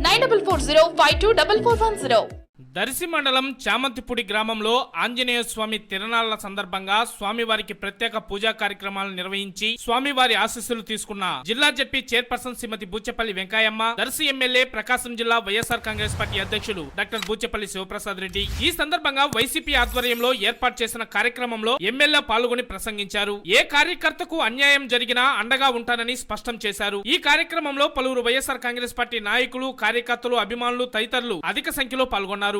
nine double four zero five two double four one zero. Darsi మండలం చామంతిపూడి గ్రామంలో ఆంజనేయ స్వామి తిరణాల సందర్భంగా స్వామివారికి ప్రత్యేక పూజా కార్యక్రమాలు నిర్వహించి స్వామివారి ఆశీస్సులు తీసుకున్న జిల్లా ZP chairperson Shrimati Buchepalli Venkayamma Darsi MLA Prakasam జిల్లా వైఎస్ఆర్ కాంగ్రెస్ పార్టీ అధ్యక్షులు డాక్టర్ బూచెపల్లి శివప్రసాద్ రెడ్డి. ఈ సందర్భంగా వైసీపీ ఆధ్వర్యంలో ఏర్పాటు చేసిన కార్యక్రమంలో ఎమ్మెల్యే పాల్గొని ప్రసంగించారు. ఏ కార్యకర్తకు అన్యాయం జరిగినా అండగా ఉంటానని స్పష్టం చేశారు. ఈ కార్యక్రమంలో పలువురు వైఎస్ఆర్ కాంగ్రెస్ పార్టీ నాయకులు కార్యకర్తలు అభిమానులు తదితరులు అధిక సంఖ్యలో పాల్గొన్నారు.